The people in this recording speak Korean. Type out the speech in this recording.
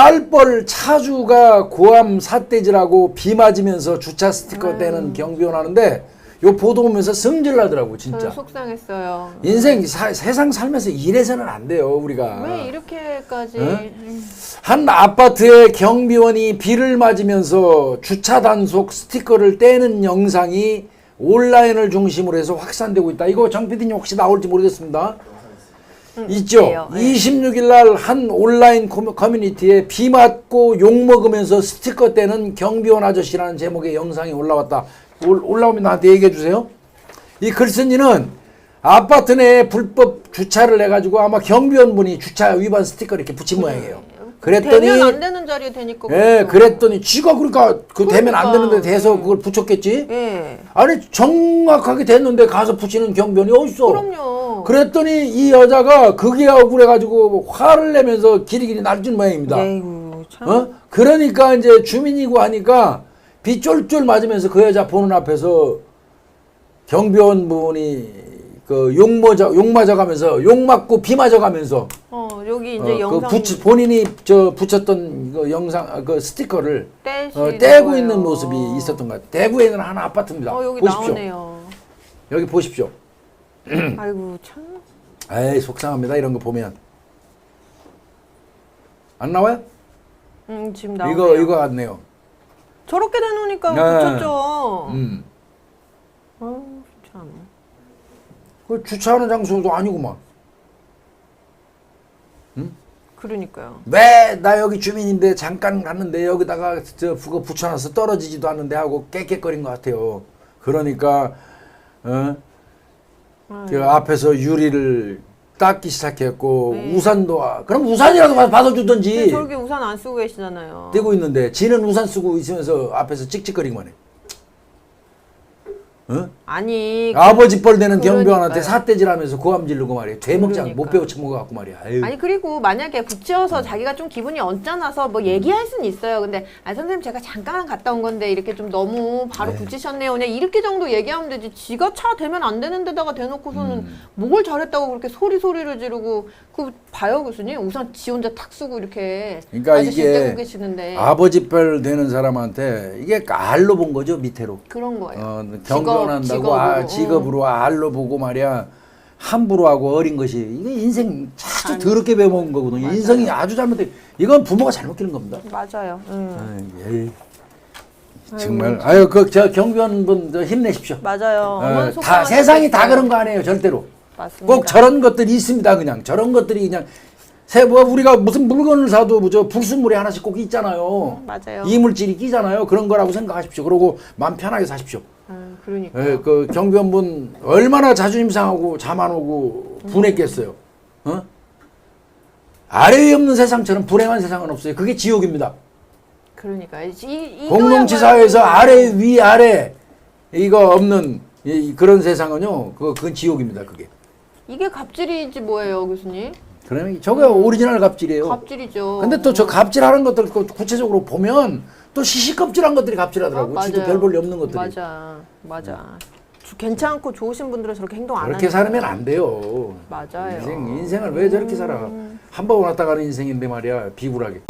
딸뻘 차주가 고암 삿대질하고 비 맞으면서 주차 스티커 떼는 경비원 하는데 요 보도 보면서 성질 나더라고 진짜. 저는 속상했어요. 인생 사- 세상 살면서 이래서는 안 돼요 우리가. 왜 이렇게까지 응? 음, 한 아파트의 경비원이 비를 맞으면서 주차 단속 스티커를 떼는 영상이 온라인을 중심으로 해서 확산되고 있다. 이거 정 PD님 혹시 나올지 모르겠습니다. 있죠. 있대요. 네. 26일 날 한 온라인 커뮤- 커뮤니티에 비 맞고 욕 먹으면서 스티커 떼는 경비원 아저씨라는 제목의 영상이 올라왔다. 올, 올라오면 나한테 얘기해 주세요. 이 글쓴이는 아파트 내에 불법 주차를 해가지고 아마 경비원 분이 주차 위반 스티커를 이렇게 붙인 모양이에요. 그랬더니 되면 안 되는 자리에 되니까 예, 그렇죠. 그랬더니 지가 그러니까 그 되면 안 그러니까. 되는데 대서 그걸 붙였겠지. 예. 아니 정확하게 됐는데 가서 붙이는 경비원이 어딨어? 그럼요. 그랬더니 이 여자가 그게 억울해가지고 화를 내면서 기리기리 날준 모양입니다. 에이구 참. 어? 그러니까 이제 주민이고 하니까 비 쫄쫄 맞으면서 그 여자 보는 앞에서 경비원 분이 그욕 맞아 욕 맞아가면서 욕 맞고 비 맞아가면서 어 여기 이제 어, 영상 그 붙이, 본인이 저 붙였던 그 영상 아, 그 스티커를 어, 떼고 있는 모습이 있었던 것 같아요. 대구에 있는 한 아파트입니다. 어 여기 보십시오. 나오네요. 여기 보십시오. 아이고 참. 에이 속상합니다. 이런 거 보면 안 나와요? 음 지금 나오네요. 이거 이거 같네요. 저렇게 대놓으니까 네. 붙였죠. 음. 아유 참. 그 주차하는 장소도 아니구만. 그러니까요. 왜 나 여기 주민인데 잠깐 갔는데 여기다가 저 그거 붙여놔서 떨어지지도 않는데 하고 깨깨거린 것 같아요. 그러니까 어? 그 앞에서 유리를 닦기 시작했고 네. 우산도 와- 그럼 우산이라도 받- 근데 받아주든지 저렇게 우산 안 쓰고 계시잖아요. 떼고 있는데 지는 우산 쓰고 있으면서 앞에서 찍찍거리기만 해. 어? 아니 아버지 뻘 되는 그러니까요. 경비원한테 삿대질하면서 고함 지르고 말이야. 되먹장 못 그러니까요. 배워 처먹어 갖고 말이야. 아유. 아니 그리고 만약에 음. 붙여서 자기가 좀 기분이 언짢아서 뭐 얘기할 수는 있어요. 근데 아 선생님 제가 잠깐 갔다 온 건데 이렇게 좀 너무 바로 네. 붙이셨네요. 그냥 이렇게 정도 얘기하면 되지. 지가 차 대면 안 되는 데다가 대놓고서는 음. 뭘 잘했다고 그렇게 소리 소리를 지르고 그 봐요 교수님 우선 지 혼자 탁 쓰고 이렇게 그러니까 아저씨 이게 떼고 계시는데 아버지 뻘 되는 사람한테 이게 알로 본 거죠 밑으로. 그런 거예요. 어, 직 업, 경건한다고 직업으로, 아, 직업으로 알로 보고 말이야 함부로 하고 어린 것이 이게 인생 아주 아니. 더럽게 배워먹은 거거든요. 맞아요. 인생이 아주 잘못돼. 이건 부모가 잘못 기는 겁니다. 맞아요. 음. 아이, 에이. 정말 아유 그 저 경비원 분 저 힘내십시오. 맞아요. 어, 다. 세상이 다 그런 거 아니에요 절대로. 맞습니다. 꼭 저런 것들이 있습니다 그냥 저런 것들이 그냥 세뭐 우리가 무슨 물건을 사도 뭐저 불순물이 하나씩 꼭 있잖아요. 음, 맞아요. 이물질이 끼잖아요. 그런 거라고 생각하십시오. 그러고 마음 편하게 사십시오. 아, 그러니까. 예, 그 경비원분 얼마나 자존심 상하고 잠 안 오고 분했겠어요. 어? 아래에 없는 세상처럼 불행한 세상은 없어요. 그게 지옥입니다. 그러니까 이, 이 공동치사에서 이거야말로- 아래 위 아래 이거 없는 이, 그런 세상은요. 그거 그건 지옥입니다. 그게. 이게 갑질이지 뭐예요, 교수님? 그러면 저게 오리지널 갑질이에요. 갑질이죠. 근데 또 저 갑질하는 것들 그 구체적으로 보면 또 시시껍질한 것들이 갑질하더라고. 아, 지도. 별볼일 없는 것들이. 맞아, 맞아. 주- 괜찮고 좋으신 분들은 저렇게 행동 안 하는 그렇게 살면 안 돼요. 맞아요. 인생 인생을 왜 저렇게 살아? 한번 왔다 가는 인생인데 말이야 비굴하게.